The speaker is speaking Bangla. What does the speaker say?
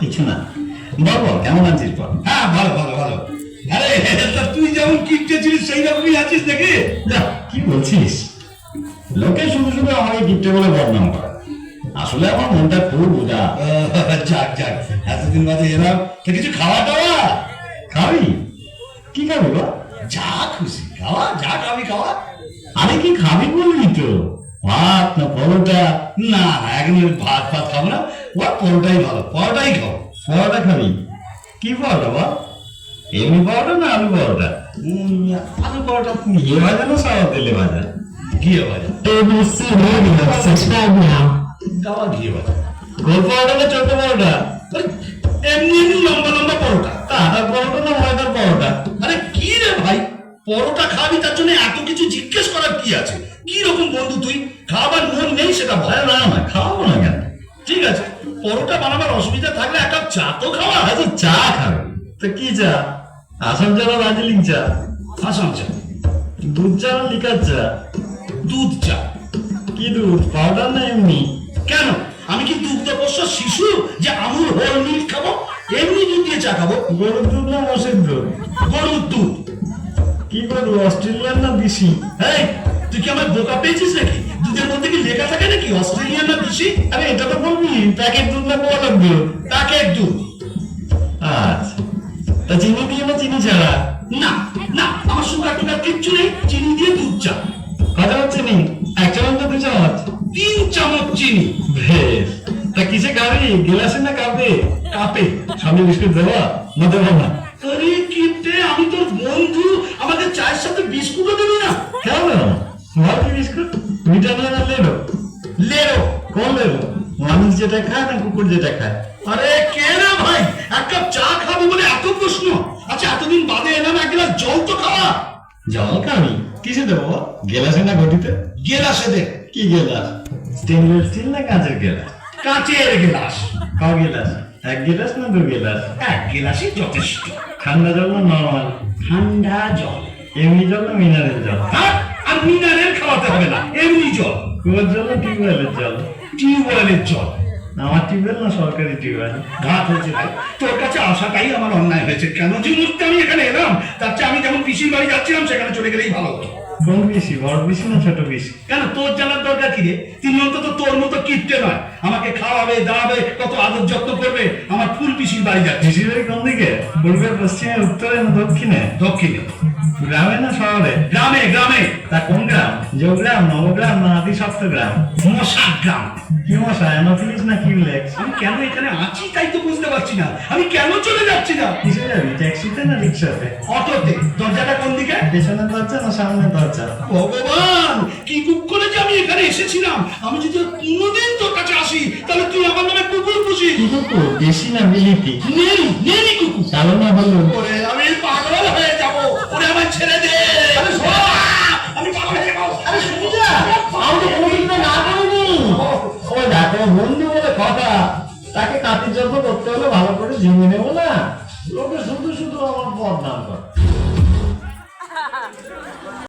কিছু না। বল বল কেমন আছিস বল? হ্যাঁ ভালো ভালো ভালো। আরে তা তুই যেমন কিপটে ছিলিস সেই রকমই আছিস নাকি? কি বলছিস? লোকে শুধু শুধু আমাকে গিফটে বলে বদনাম করে। আসলে আমার মনটা খুব যাক যাক এতদিন বাদে এলাম। তা কিছু খাওয়া দাওয়া? খাবি? কি খাবি বল? যা খুশি খাওয়া যা খাবি খাওয়া। আরে কি খাবি বলবি তো? ভাত না পরোটা? না এখন ভাত ভাত খাব না। পরোটাই ভালো পরোটাই খাও। পরোটা খাবি? কি পরোটা বল? এমনি পরোটা না আলু পরোটা? আলু পরোটা ঘিয়ে ভাজা না সাদা তেলে ভাজা? ঘিয়ে ভাজা. খাওয়া ঘিয়ে ভাজা। গোল পরোটা না ছোট পরোটা? এমনি এমনি লম্বা লম্বা পরোটা। তা আটার পরোটা না ময়দার পরোটা? আরে কি রে ভাই? পরোটা খাবি তার জন্য এত কিছু জিজ্ঞেস করার কি আছে? কি রকম বন্ধু তুই? খাবার মন নেই সেটা আরে না না খাওয়াবো না কেন? ঠিক আছে। পরোটা বানাবার অসুবিধা থাকলে এক কাপ চা তো খাওয়া আরে চা খাবে। তো কি চা? আসাম চা না দার্জিলিং চা? আসাম চা। দুধ চা না লিকার চা? দুধ চা। কি দুধ? পাউডার না এমনি? কেন? আমি কি দুগ্ধপোষ্য শিশু যে আমুল হোল মিল্ক খাব? এমনি দুধ দিয়ে চা খাব? গরুর দুধ না মোষের দুধ? গরুর দুধ। কি করব অস্ট্রেলিয়ান না দেশি এই তুই কি আমার বোকা পেয়েছিস নাকি? দুধের মধ্যে কি লেখা থাকে নাকি? অস্ট্রেলিয়ান না দেশি আরে এটা তো বলবি, প্যাকেট দুধ না কোয়ালার দুধ প্যাকেট দুধ। আচ্ছা তা চিনি দিয়ে না চিনি ছাড়া? না না, আমার কিচ্ছু নেই, চিনি দিয়ে দুধ চা। কথা হচ্ছে এক চামচ না দু চামচ? তিন চামচ চিনি। বেশ তা কিসে খাবি? গিলাসে না কাপে? কাপে। সামনে বিস্কুট দেওয়া না দেবো না আরে কিপটে আমি তোর বন্ধু আমাকে চায়ের সাথে বিস্কুটও দেবে না কেন ভালো বিস্কুট মিঠা নিয়ে না লেরো লেরো কোন লেরো মানুষ যেটা খায় না কুকুর যেটা খায়। আরে কে রে ভাই? এক কাপ চা খাব বলে এত প্রশ্ন। আচ্ছা এতদিন বাদে এলাম, এক গ্লাস জল তো খাওয়া। জল খাবি কিসে দেবো গেলাসে না ঘটিতে? গেলাসে দে। কি গেলাস? স্টেনলেস স্টিল না কাঁচের গেলাস? কাঁচের গেলাস। ক গেলাস? এক গেলাস না দু গেলাস? এক গেলাসই যথেষ্ট। ঠান্ডা জল না নর্মাল ঠান্ডা জল। এমনি জল না মিনারেল জল? হ্যাঁ আর মিনারেল হবে না। এমনি জল। কুয়োর জল না টিউবওয়েলের জল। টিউবওয়েলের জল। আমার টিউবওয়েল না সরকারি টিউবওয়েল। ঘাট হয়েছে ভাই। তোর কাছে আসাটাই আমার অন্যায় হয়েছে। কেন? যে মুহূর্তে আমি এখানে এলাম তার চেয়ে আমি যেমন পিসির বাড়ি যাচ্ছিলাম সেখানে চলে গেলেই ভালো হতো। বড় বেশি বড় বেশি না ছোট বেশি কেন? তোর জানার দরকার কি রে? তিনি অন্তত তোর মতো কিপটে নয়। আমাকে খাওয়াবে দাঁড়াবে কত আদর যত্ন করবে আমার ফুল পিসির বাড়ি যাচ্ছে। বেশিরভাগ কোন দিকে? পূর্বে পশ্চিমে উত্তরে না দক্ষিণে? দক্ষিণে। গ্রামে না শহরে? গ্রামে গ্রামে। তা কোন গ্রাম? যোগগ্রাম নবগ্রাম না আদি সপ্তগ্রাম গ্রাম। কি মশা অ্যানোফিলিস না কিউলেক্স আমি কেন এখানে আছি তাই তো বুঝতে পারছি না। আমি কেন চলে যাচ্ছি না? কিসে যাবি ট্যাক্সিতে না রিক্সাতে? অটোতে। দরজাটা কোন দিকে? পেছনের দরজা না সামনের দরজা? ভগবান কি কুকুরে যে আমি এখানে এসেছিলাম। আমি যদি কোনোদিন তোর কাছে আসি তাহলে তুই আমার নামে কুকুর পুষি কুকুর দেশি না বিলিতি। নেই নেই কুকুর। কালো না হলুদ ওরে আমি পাগল হয়ে যাব। ওরে আমার ছেড়ে দে। আরে শোনা আমি পাগল হয়ে যাব। আরে শুনছা আমি তো কোনোদিন না। করিনি ও দেখো বন্ধু বলে কথা। তাকে কাতির যত্ন করতে হলে ভালো করে ঝিঙে নেব না। লোকে শুধু শুধু আমার বদনাম করে।